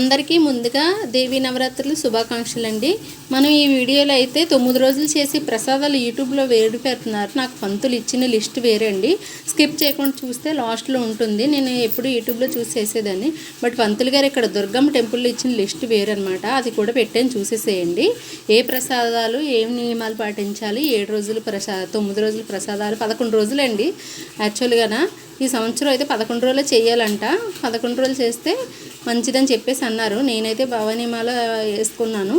అందరికీ ముందుగా దేవీ నవరాత్రులు శుభాకాంక్షలు అండి మనం ఈ వీడియోలో అయితే తొమ్మిది రోజులు చేసి ప్రసాదాలు యూట్యూబ్లో వేడి పెడుతున్నారు. నాకు పంతులు ఇచ్చిన లిస్ట్ వేరే అండి స్కిప్ చేయకుండా చూస్తే లాస్ట్లో ఉంటుంది. నేను ఎప్పుడు యూట్యూబ్లో చూసి చేసేదాన్ని. బట్ పంతులు గారు ఇక్కడ దుర్గమ్మ టెంపుల్లో ఇచ్చిన లిస్ట్ వేరే అనమాట అది కూడా పెట్టాను చూసేసేయండి. ఏ ప్రసాదాలు ఏం నియమాలు పాటించాలి? ఏడు రోజులు ప్రసా తొమ్మిది రోజులు ప్రసాదాలు పదకొండు రోజులు అండి యాక్చువల్గా ఈ సంవత్సరం అయితే పదకొండు రోజులు చేయాలంట. పదకొండు రోజులు చేస్తే మంచిదని చెప్పేసి అన్నారు. నేనైతే భవానీమాల వేసుకున్నాను.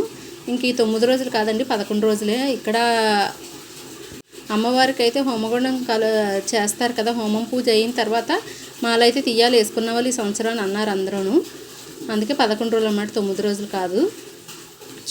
ఇంక ఈ తొమ్మిది రోజులు కాదండి పదకొండు రోజులే. ఇక్కడ అమ్మవారికి అయితే హోమగుండం కల చేస్తారు కదా హోమం పూజ అయిన తర్వాత మాల అయితే తీయాలి వేసుకున్న వాళ్ళు ఈ సంవత్సరం అన్నారు అందరూ అందుకే పదకొండు రోజులు అన్నమాట తొమ్మిది రోజులు కాదు.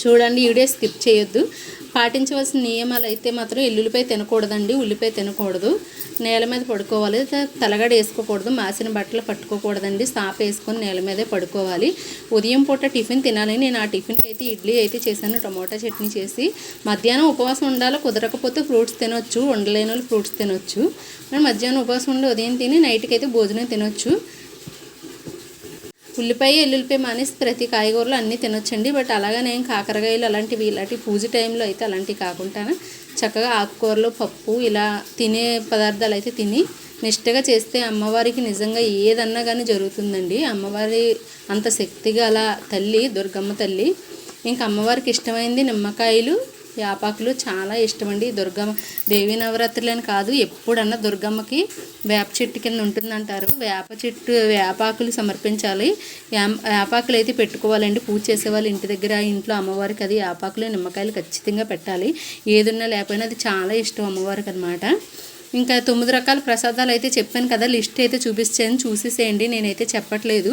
చూడండి వీడియో స్కిప్ చేయొద్దు. పాటించవలసిన నియమాలు అయితే మాత్రం ఎల్లుల్లిపాయ తినకూడదండి ఉల్లిపాయ తినకూడదు. నేల మీద పడుకోవాలి త- తలగడ వేసుకోకూడదు మాసిన బట్టలు పట్టుకోకూడదండి సాప్ వేసుకొని నేల మీదే పడుకోవాలి. ఉదయం పూట టిఫిన్ తినాలి నేను ఆ టిఫిన్కి అయితే ఇడ్లీ అయితే చేశాను టమోటా చట్నీ చేసి. మధ్యాహ్నం ఉపవాసం ఉండాలి కుదరకపోతే ఫ్రూట్స్ తినొచ్చు ఉండలేని వాళ్ళు ఫ్రూట్స్ తినొచ్చు. మధ్యాహ్నం ఉపవాసం ఉండి ఉదయం తిని నైట్కి అయితే భోజనం తినొచ్చు. ఉల్లిపాయ ఎల్లుల్లిపాయ మానేసి ప్రతి కాయగూరలు అన్నీ తినొచ్చండి. బట్ అలాగే నేను కాకరకాయలు అలాంటివి ఇలాంటి పూజ టైంలో అయితే అలాంటివి కాకుండా చక్కగా ఆకుకూరలు పప్పు ఇలా తినే పదార్థాలు అయితే తిని నిష్టగా చేస్తే అమ్మవారికి నిజంగా ఏదన్నా కానీ జరుగుతుందండి. అమ్మవారి అంత శక్తిగా అలా తల్లి దుర్గమ్మ తల్లి ఇంకా అమ్మవారికి ఇష్టమైంది నిమ్మకాయలు వేపాకులు చాలా ఇష్టమండి. దుర్గమ్మ దేవి నవరాత్రులని కాదు ఎప్పుడన్నా దుర్గమ్మకి వేప చెట్టు కింద ఉంటుందంటారు. వేప చెట్టు వేపాకులు సమర్పించాలి. వేపాకులు అయితే పెట్టుకోవాలండి. పూజ చేసేవాళ్ళు ఇంటి దగ్గర ఇంట్లో అమ్మవారికి అది వేపాకులు నిమ్మకాయలు ఖచ్చితంగా పెట్టాలి. ఏదున్నా లేకపోయినా అది చాలా ఇష్టం అమ్మవారికి అనమాట ఇంకా తొమ్మిది రకాల ప్రసాదాలు అయితే చెప్పాను కదా లిస్ట్ అయితే చూపిస్తాను. చూసేసేయండి నేనైతే చెప్పట్లేదు.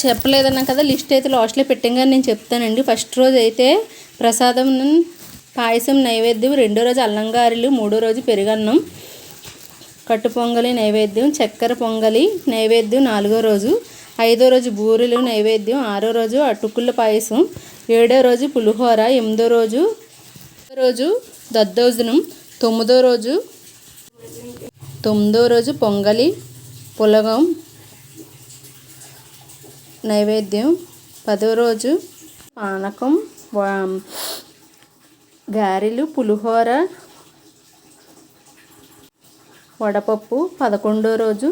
చెప్పలేదన్నా కదా లిస్ట్ అయితే లాస్ట్లో పెట్టంగా నేను చెప్తానండి. ఫస్ట్ రోజు అయితే ప్రసాదం పాయసం నైవేద్యం రెండో రోజు అల్లంగారెలు మూడో రోజు పెరుగన్నం కట్టు పొంగలి నైవేద్యం చక్కెర పొంగలి నైవేద్యం నాలుగో రోజు ఐదో రోజు బూరెలు నైవేద్యం ఆరో రోజు అటుకుల పాయసం ఏడో రోజు పులిహోర ఎనిమిదో రోజు రోజు దద్దోజనం తొమ్మిదో రోజు తొమ్మిదో రోజు పొంగలి పులగం నైవేద్యం పదో రోజు పానకం గారెలు పులిహోర వడపప్పు పదకొండో రోజు.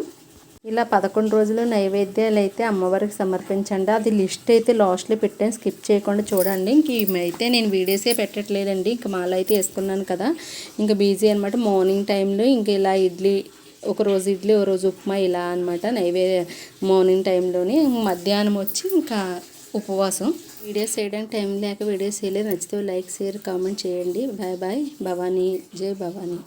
ఇలా పదకొండు రోజులు నైవేద్యాలు అయితే అమ్మవారికి సమర్పించండి. అది లిస్ట్ అయితే లాస్ట్లో పెట్టాను. స్కిప్ చేయకుండా చూడండి. ఇంక ఇవి అయితే నేను వీడియోసే పెట్టట్లేదండి. ఇంక మాల అయితే వేసుకున్నాను కదా. ఇంకా బిజీ అనమాట మార్నింగ్ టైంలో ఇంక ఇలా ఇడ్లీ ఒక రోజు ఇడ్లీ ఒక రోజు ఉప్మా ఇలా అనమాట నైవేద్య మార్నింగ్ టైంలోని. మధ్యాహ్నం వచ్చి ఇంకా ఉపవాసం. వీడియోస్ చేయడానికి టైం లేక వీడియోస్ చేయలేదు. నచ్చితే లైక్ షేర్ కామెంట్ చేయండి. Bye bye. భవానీ. జై భవానీ.